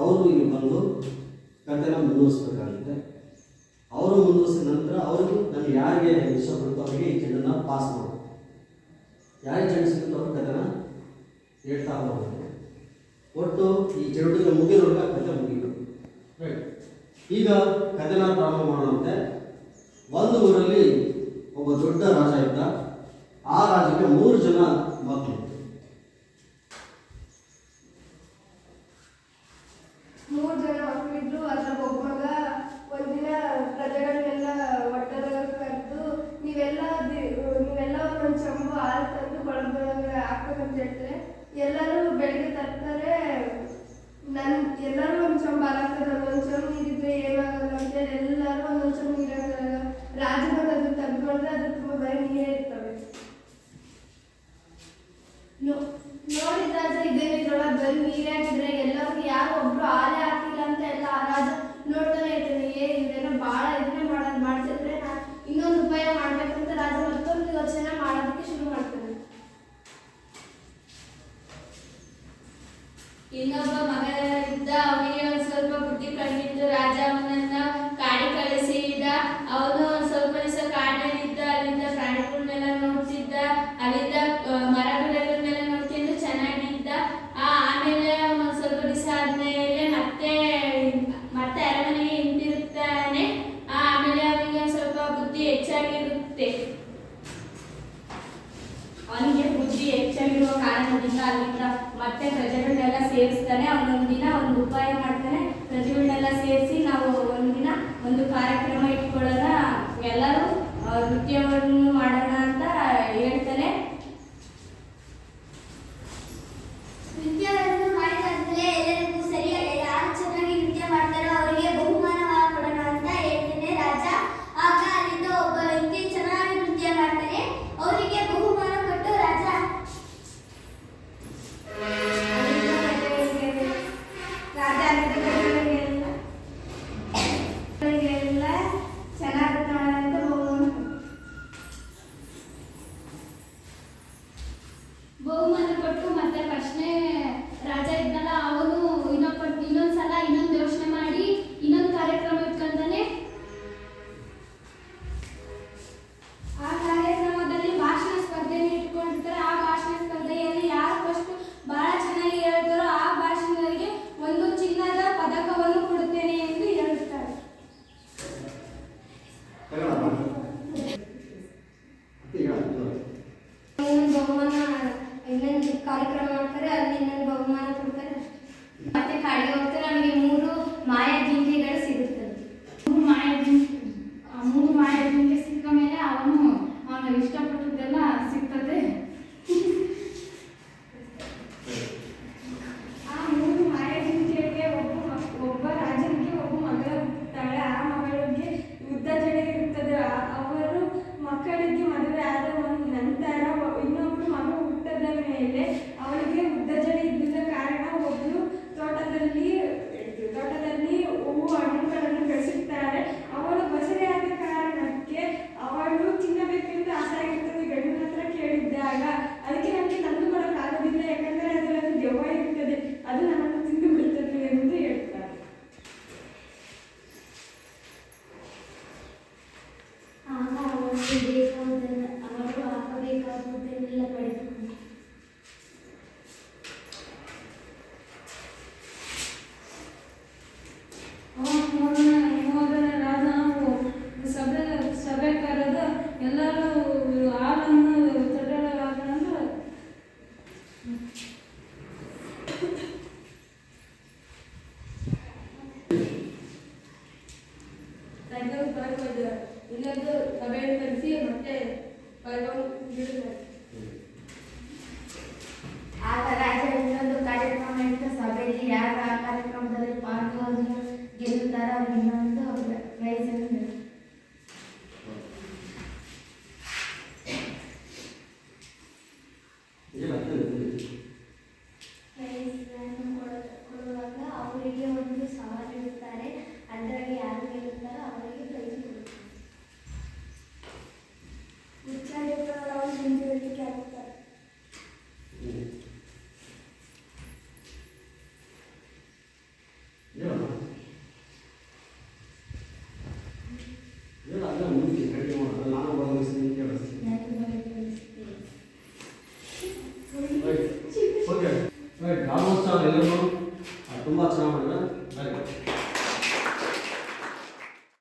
ಅವರು ಇಲ್ಲಿ ಬಂದು ಕಥೆನ ಮುಂದುವರಿಸ್ಬೇಕಾಗುತ್ತೆ. ಅವರು ಮುಂದುವರಿಸಿದ ನಂತರ ಅವರಿಗೆ ನಾನು ಯಾರಿಗೆ ಇಷ್ಟಪಡುತ್ತೋ ಅವರಿಗೆ ಈ ಚೆಂಡನ್ನು ಪಾಸ್ ಮಾಡೋದು ಯಾರಿಗೆ ಚೆಂಡು ಸಿಗುತ್ತೋ ಅವ್ರ ಕಥೆನ ಹೇಳ್ತಾ ಹೋಗುತ್ತೆ ಒಟ್ಟು ಈ ಚಟುವಟಿಕೆ ಮುಗಿದೊಳಗೆ ಕಥೆ ರೈಟ್ ಈಗ ಕಥೆನ ಪ್ರಾರಂಭ ಮಾಡುವಂತೆ ಒಂದು ಊರಲ್ಲಿ ಒಬ್ಬ ದೊಡ್ಡ ರಾಜ ಇದ್ದ. ಆ ರಾಜಕ್ಕೆ ಮೂರು ಜನ ಮಕ್ಕಳು. ಎಲ್ಲರೂ ಬೆಳಿಗ್ಗೆ ತರ್ತಾರೆ. ನನ್ ಎಲ್ಲರೂ ಒಂದು ಚಂಬು ಹಾಲು ಹಾಕ್ತಾರೆ ಒಂದೊಂದು ಚಂಬು ನೀರಿದ್ರೆ ಏನಾಗಲ್ಲ ಅಂತ ಎಲ್ಲರೂ ಒಂದೊಂದು ಚಂಬು ನೀರು ಹಾಕ್ತಾರೆ ರಾಜ ಬಂದು ಅದು ತೆಗೆದುಕೊಂಡ್ರೆ ಅದು ತುಂಬ ಬರೀ ನೀರೇ ಇನ್ನೊಬ್ಬ ಮಗ ಇದ್ದ ಅವನಿಗೆ ಒಂದ್ ಸ್ವಲ್ಪ ಬುದ್ಧಿ ಕಂಡಿತ್ತು ರಾಜ ಅವನನ್ನ ಕಾಡಿ ಕಳಿಸಿದ ಅವನು ಒಂದು ಸ್ವಲ್ಪ ದಿವಸ ಕಾಡಿನಲ್ಲಿದ್ದ ಅಲ್ಲಿಂದ ಪ್ರಾಣಿಗಳನ್ನೆಲ್ಲ ನೋಡ್ತಿದ್ದ. ಅಲ್ಲಿಂದ ಆ, ಮರಗಿಡಗಳನ್ನೆಲ್ಲ ನೋಡ್ತಿದ್ದು ಚೆನ್ನಾಗಿದ್ದ. ಆಮೇಲೆ ಅವನು ಸ್ವಲ್ಪ ದಿವಸ ಆದ್ಮೇಲೆ ಮತ್ತೆ ಮತ್ತೆ ಅರಮನೆಗೆ ಹಿಂದಿರುತ್ತಾನೆ ಆ, ಆಮೇಲೆ ಅವನಿಗೆ ಸ್ವಲ್ಪ ಬುದ್ಧಿ ಹೆಚ್ಚಾಗಿರುತ್ತೆ. ಅವನಿಗೆ ಬುದ್ಧಿ ಹೆಚ್ಚಾಗಿರುವ ಕಾರಣದಿಂದ ಅಲ್ಲಿಂದ ಮತ್ತೆ ಪ್ರಜೆಗಳನ್ನೆಲ್ಲ ಸೇರಿಸ್ತಾನೆ ದಿನ ಒಂದು ಉಪಾಯ ಮಾಡ್ತಾನೆ ಪ್ರಜೆಗಳನ್ನೆಲ್ಲ ಸೇರಿಸಿ ನಾವು ಒಂದಿನ ಒಂದು ಕಾರ್ಯಕ್ರಮ ಇಟ್ಕೊಳ್ಳೋಣ ಎಲ್ಲರೂ ನೃತ್ಯವನ್ನು ಮಾಡೋಣ Vamos mandar ಬೇಕಾದುದನ್ನು ಅವರು ಹಾಕಬೇಕಾದುದನ್ನೆಲ್ಲ ಪಡೆದುಕೊಂಡು ಸಭೆ ಕರೆದು ಎಲ್ಲರೂ ಹಾಲನ್ನು ತೊಡಲಾಗಂದ್ರೆ ತೆಗೆದು ಬರಬಹುದು ಇನ್ನೊಂದು ಸಭೆಯನ್ನು ಕರೆಸಿ ಮತ್ತೆ ಬರಬಹುದು